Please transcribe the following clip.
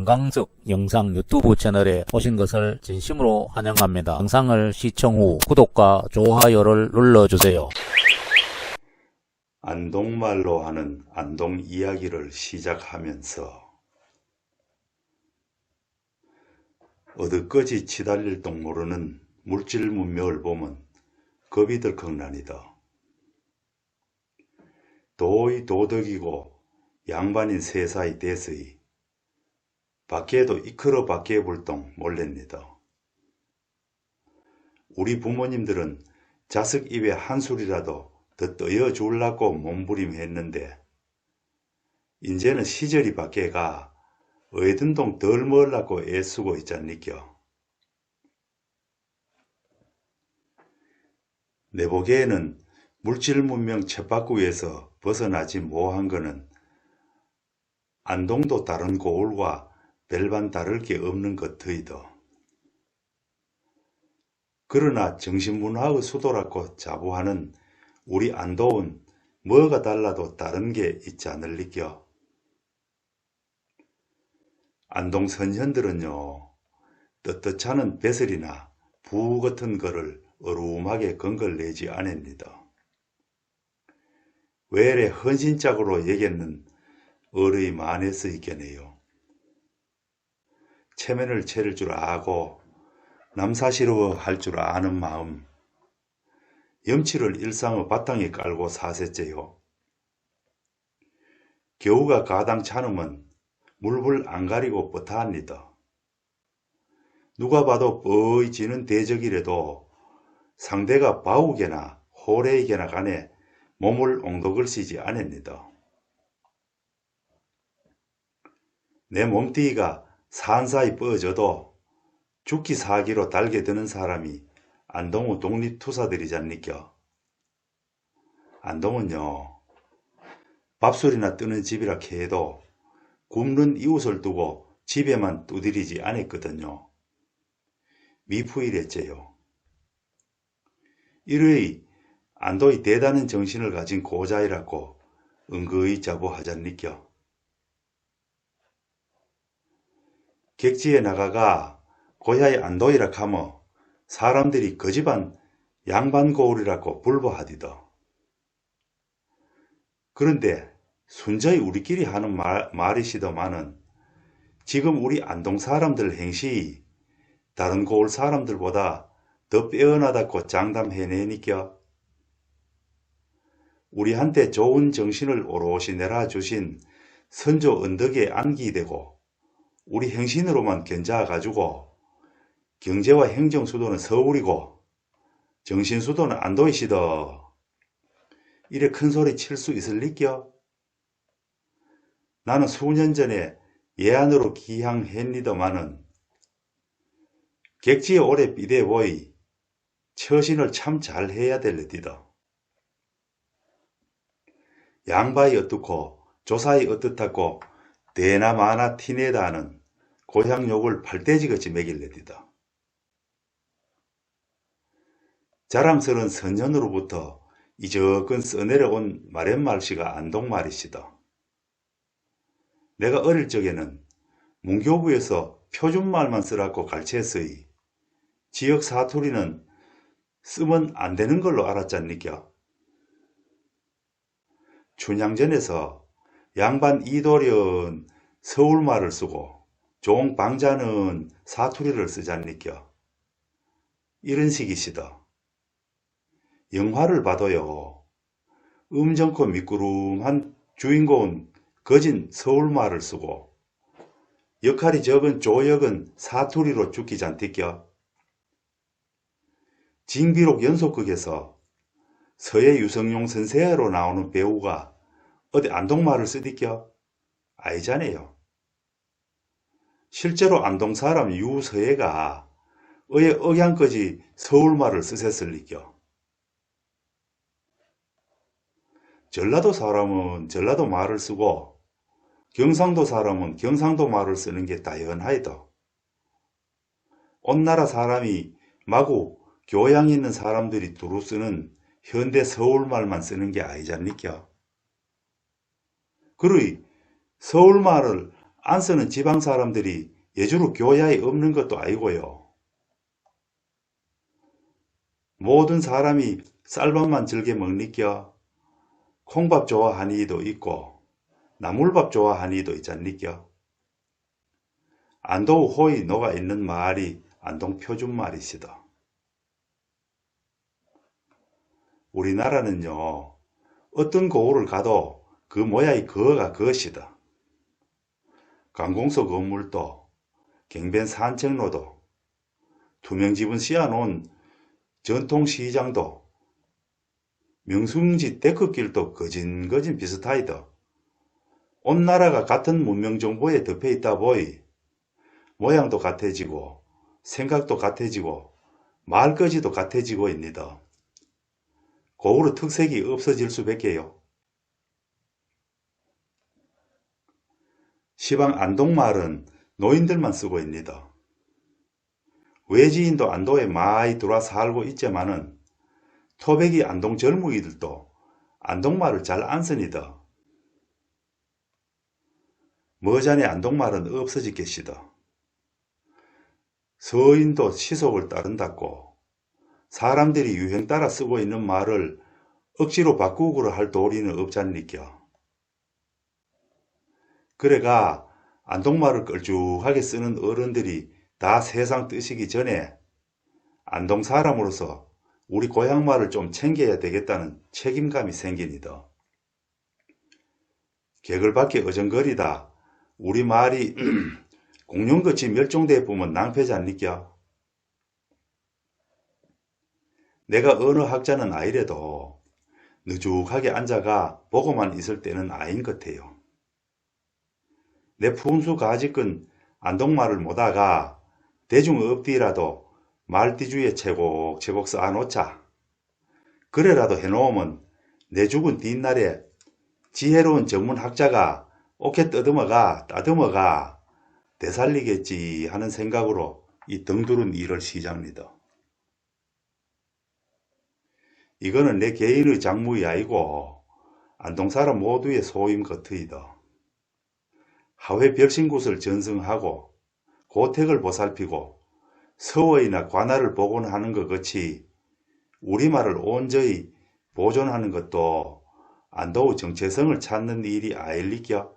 김광석 영상 유튜브 채널에 오신 것을 진심으로 환영합니다. 영상을 시청 후 구독과 좋아요를 눌러주세요. 안동말로 하는 안동 이야기를 시작하면서 어디까지 치달릴도 모르는 물질 문명을 보면 겁이 들컥나니다. 도의 도덕이고 양반인 세사의 대서이 밖에도 이끌어 밖에 불똥 몰랩니다. 우리 부모님들은 자식 입에 한술이라도 더 떠여 줄라고 몸부림했는데 이제는 시절이 밖에 가 어이든동 덜 멀라고 애쓰고 있잖니겨. 내 보기에는 물질 문명 쳇바퀴에서 벗어나지 못한 거는 안동도 다른 고을과 별반 다를 게 없는 것더이더. 그러나 정신문화의 수도라고 자부하는 우리 안도은 뭐가 달라도 다른 게 있지 않을리겨. 안동 선현들은요, 떳떳찮은 배설이나 부 같은 거를 어루움하게 건걸 내지 않습니다. 외래 헌신짝으로 얘기는 어르이 만에서 있겠네요. 체면을 차릴 줄 아고 남사시러워 할 줄 아는 마음, 염치를 일상의 바탕에 깔고 사세째요. 겨우가 가당 차으면 물불 안 가리고 뻗어합니다. 누가 봐도 뻔히 지는 대적이라도 상대가 바우게나 호래에게나 간에 몸을 옹독을쓰지 않습니다. 내 몸뚱이가 산사이 뻗어져도 죽기 사기로 달게 드는 사람이 안동우 독립투사들이잖니겨. 안동은요, 밥술이나 뜨는 집이라 해도 굶는 이웃을 두고 집에만 두드리지 않았거든요. 미푸일했제요. 이르의 안도의 대단한 정신을 가진 고자이라고 은거히 자부하잖니겨. 객지에 나가가 고야의 안도이라 하며 사람들이 그 집안 양반고울이라고 불보하디더. 그런데 순전히 우리끼리 하는 말, 말이시더만은 지금 우리 안동 사람들 행시 다른 고을 사람들보다 더 빼어나다고 장담해내니까 우리한테 좋은 정신을 오롯이 내려주신 선조 언덕에 안기되고 우리 행신으로만 견자가지고 경제와 행정 수도는 서울이고 정신 수도는 안도이시더 이래 큰 소리 칠 수 있을 리겨? 나는 수년 전에 예안으로 기항했니더마는 객지에 오래 비대 보이 처신을 참 잘해야 될리디더. 양바이 어떻고 조사이 어떻다고 대나 마나 티내다 하는 고향 욕을 발대지같이 매길래디다. 자랑스러운 선현으로부터 이저근 써내려온 말앤말씨가 안동말이시다. 내가 어릴 적에는 문교부에서 표준말만 쓰라고 가르쳤으이 지역 사투리는 쓰면 안 되는 걸로 알았잖니까. 춘향전에서 양반 이도련 서울말을 쓰고 종 방자는 사투리를 쓰잖니까. 이런 식이시다. 영화를 봐도요. 음정코 미끄rum한 주인공은 거진 서울말을 쓰고 역할이 적은 조역은 사투리로 죽기 잔티껴. 징비록 연속극에서 서해 유성용 선생으로 나오는 배우가 어디 안동말을 쓰디껴? 아니잖아요. 실제로 안동 사람 유서해가 의의 억양까지 서울말을 쓰셨을 리겨. 전라도 사람은 전라도 말을 쓰고 경상도 사람은 경상도 말을 쓰는 게 당연하이다. 온 나라 사람이 마구 교양 있는 사람들이 두루 쓰는 현대 서울말만 쓰는 게 아니잖니까. 그러이 서울말을 안 쓰는 지방 사람들이 예주로 교야에 없는 것도 아니고요. 모든 사람이 쌀밥만 즐겨 먹니껴 콩밥 좋아하니도 있고 나물밥 좋아하니도 있잖니껴 안도우 호의 녹아 있는 말이 안동 표준 말이시다. 우리나라는요 어떤 고을을 가도 그 모양이 그어가 그것이다. 관공서 건물도 경변 산책로도 투명지분 씌워놓은 전통시장도 명승지 데크길도 거진거진 비슷하이다. 온 나라가 같은 문명정보에 덮여있다 보이 모양도 같아지고 생각도 같아지고 말거지도 같아지고 있니다. 고울의 특색이 없어질 수밖에요. 시방 안동말은 노인들만 쓰고 있니다. 외지인도 안도에 많이 들어와 살고 있지만은 토백이 안동 젊은이들도 안동말을 잘안 씁니다. 머잔의 안동말은 없어지겠시다. 서인도 시속을 따른다고 사람들이 유행 따라 쓰고 있는 말을 억지로 바꾸고를 할 도리는 없잖니겨. 그래가 안동말을 끌쭉하게 쓰는 어른들이 다 세상 뜨시기 전에 안동 사람으로서 우리 고향말을 좀 챙겨야 되겠다는 책임감이 생깁니다. 개걸밖에 어정거리다 우리 말이 공룡같이 멸종돼 보면 낭패지 않니까? 내가 어느 학자는 아니래도 느죽하게 앉아가 보고만 있을 때는 아닌 것 같아요. 내 푼수 가지건 안동말을 못하가 대중 없디라도 말띠주에 채곡 채곡 쌓아놓자. 그래라도 해놓으면 내 죽은 뒷날에 지혜로운 전문학자가 오케 떠듬어가 따듬어가 되살리겠지 하는 생각으로 이 덩두른 일을 시작합니다. 이거는 내 개인의 작무이 아니고 안동 사람 모두의 소임 같으이다. 하회 벽신굿을 전승하고 고택을 보살피고 서원이나 관할을 복원하는 것 같이 우리말을 온전히 보존하는 것도 안도의 정체성을 찾는 일이 아일리겨